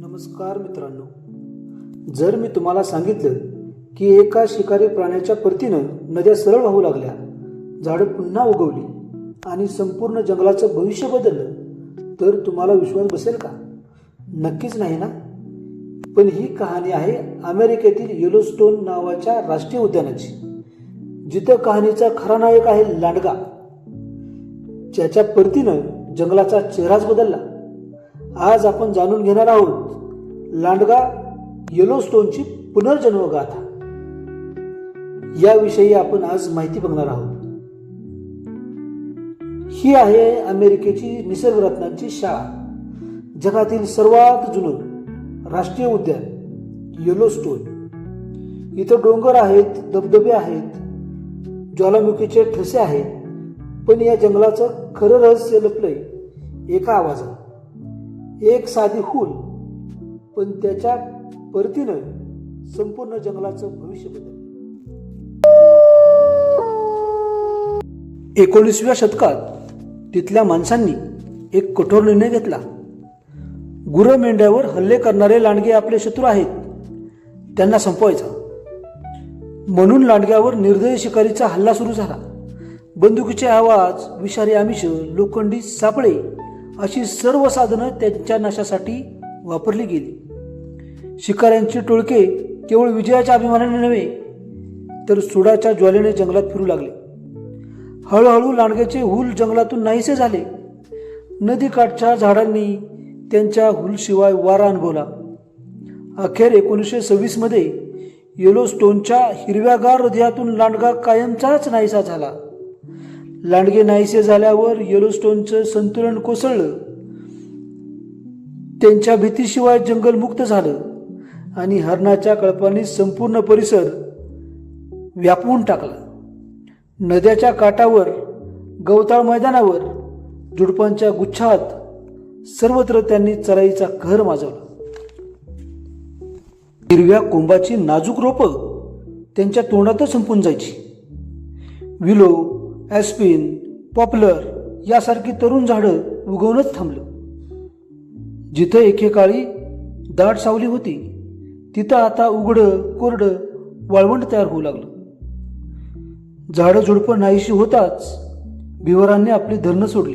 नमस्कार मित्रांनो. जर मी तुम्हाला सांगितलं की एका शिकारी प्राण्याच्या परतीनं नद्या सरळ वाहू लागल्या झाडं पुन्हा उगवली आणि संपूर्ण जंगलाचं भविष्य बदललं तर तुम्हाला विश्वास बसेल का? नक्कीच नाही ना? पण ही कहाणी आहे अमेरिकेतील येलोस्टोन नावाच्या राष्ट्रीय उद्यानाची जिथं कहाणीचा खरा नायक आहे लांडगा. ज्याच्या परतीनं जंगलाचा चेहराच बदलला. आज आपण जाणून घेणार आहोत लांडगा येलोस्टोनची पुनर्जन्म गाथा याविषयी आपण आज माहिती बघणार आहोत. ही आहे अमेरिकेची निसर्गरत्नांची शाळा. जगातील सर्वात जुनं राष्ट्रीय उद्यान येलोस्टोन इथं डोंगर आहेत धबधबे आहेत ज्वालामुखीचे ठसे आहेत पण या जंगलाचं खरं रहस्य लपलंय एका आवाजात. एक साधी हूल पण त्याच्या परतीनं संपूर्ण जंगलाचं भविष्य बदल एकोणीसव्या शतकात तिथल्या माणसांनी एक कठोर निर्णय घेतला. गुरं मेंढ्यावर हल्ले करणारे लांडगे आपले शत्रू आहेत त्यांना संपवायचा. म्हणून लांडग्यावर निर्दयी शिकारीचा हल्ला सुरू झाला. बंदुकीचे आवाज विषारी आमिष लोखंडी सापळे अशी सर्व साधनं त्यांच्या नाशासाठी वापरली गेली. शिकाऱ्यांचे टोळके केवळ विजयाच्या अभिमानाने नव्हे तर सुडाच्या ज्वालेने जंगलात फिरू लागले. हळूहळू लांडग्याचे हुल जंगलातून नाहीसे झाले. नदीकाठच्या झाडांनी त्यांच्या हुलशिवाय वारा अनुभवला. अखेर एकोणीसशे सव्वीसमध्ये येलोस्टोनच्या हिरव्यागार हृदयातून लांडगा कायमचाच नाहीसा झाला. लांडगे नाहीसे झाल्यावर येलोस्टोनचं संतुलन कोसळलं. त्यांच्या भीतीशिवाय जंगल मुक्त झालं आणि हरणाच्या कळपाने संपूर्ण परिसर व्यापून टाकला. नद्याच्या काठावर गवताळ मैदानावर झुडपांच्या गुच्छात सर्वत्र त्यांनी चराईचा कहर माजवला. हिरव्या कोंबाची नाजूक रोपं त्यांच्या तोंडातच संपून जायची. विलो ॲस्पिन पॉप्युलर यासारखी तरुण झाडं उगवूनच थांबलं. जिथं एकेकाळी दाट सावली होती तिथं आता उघडं कोरडं वाळवंट तयार होऊ लागलं. झाडं झुडपं नाहीशी होताच भिवरांनी आपली धरणं सोडली.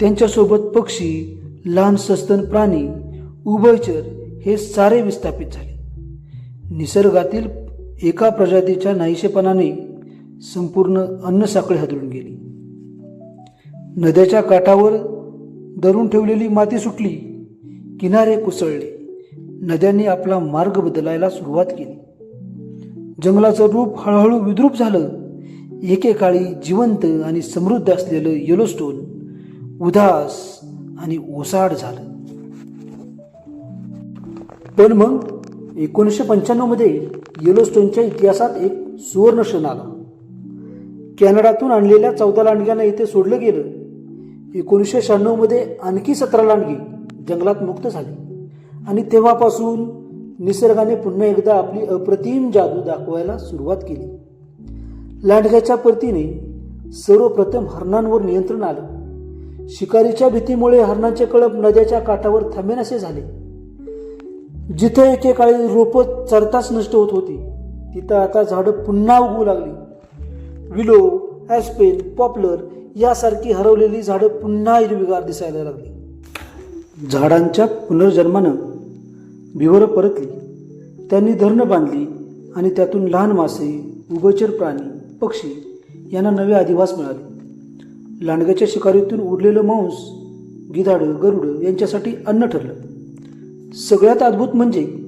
त्यांच्यासोबत पक्षी लहान सस्तन प्राणी उभयचर हे सारे विस्थापित झाले. निसर्गातील एका प्रजातीच्या नाहीशेपणाने संपूर्ण अन्नसाखळी हादरून गेली. नद्याच्या काठावर धरून ठेवलेली माती सुटली किनारे कुसळले. नद्यांनी आपला मार्ग बदलायला सुरुवात केली. जंगलाचं रूप हळूहळू विद्रूप झालं. एकेकाळी जिवंत आणि समृद्ध असलेलं येलोस्टोन उदास आणि ओसाड झालं. पण मग एकोणीसशे पंच्याण्णवमध्ये येलोस्टोनच्या इतिहासात एक सुवर्ण क्षण आला. कॅनडातून आणलेल्या चौदा लांडग्यांना इथे सोडलं गेलं. एकोणीसशे शहाण्णवमध्ये आणखी सतरा लांडगी जंगलात मुक्त झाली. आणि तेव्हापासून निसर्गाने पुन्हा एकदा आपली अप्रतिम जादू दाखवायला सुरुवात केली. लांडग्याच्या परतीने सर्वप्रथम हरणांवर नियंत्रण आलं. शिकारीच्या भीतीमुळे हरणांचे कळप नद्याच्या काठावर थांबेनासे झाले. जिथे एकेकाळी रोपं चरताच नष्ट होत होती तिथं आता झाडं पुन्हा उगवू लागली. विलो ॲस्पेन पॉपलर यासारखी हरवलेली झाडं पुन्हा हिरवीगार दिसायला लागली. झाडांच्या पुनर्जन्मानं भिवरं परतली. त्यांनी धरणं बांधली आणि त्यातून लहान मासे उभचर प्राणी पक्षी यांना नवे अधिवास मिळाले. लांडग्याच्या शिकारीतून उरलेलं मांस गिधाडं गरुडं यांच्यासाठी अन्न ठरलं. सगळ्यात अद्भुत म्हणजे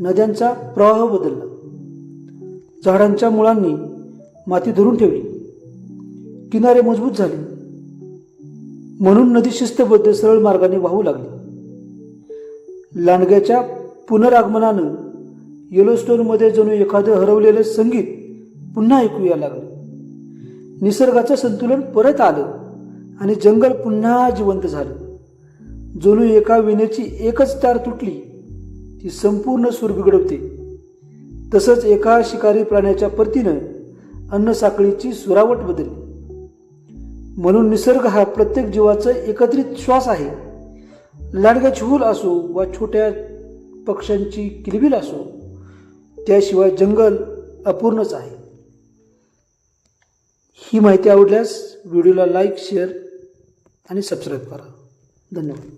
नद्यांचा प्रवाह बदलला. झाडांच्या मुळांनी माती धरून ठेवली. किनारे मजबूत झाले. म्हणून नदी शिस्तबद्ध सरळ मार्गाने वाहू लागली. लांडग्याच्या पुनरागमनानं येलोस्टोनमध्ये जणू एखादं हरवलेलं संगीत पुन्हा ऐकूया लागलं. निसर्गाचं संतुलन परत आलं आणि जंगल पुन्हा जिवंत झालं. जणू एका विनेची एकच तार तुटली ती संपूर्ण सूर बिघडवते. तसंच एका शिकारी प्राण्याच्या परतीनं अन्नसाखळीची सुरावट बदलली. म्हणून निसर्ग हा प्रत्येक जीवाचा एकत्रित श्वास आहे. लांडग्याची छूल असो वा छोट्या पक्ष्यांची किलबिल असो त्याशिवाय जंगल अपूर्णच आहे. ही माहिती आवडल्यास व्हिडिओला लाईक शेअर आणि सबस्क्राईब करा. धन्यवाद.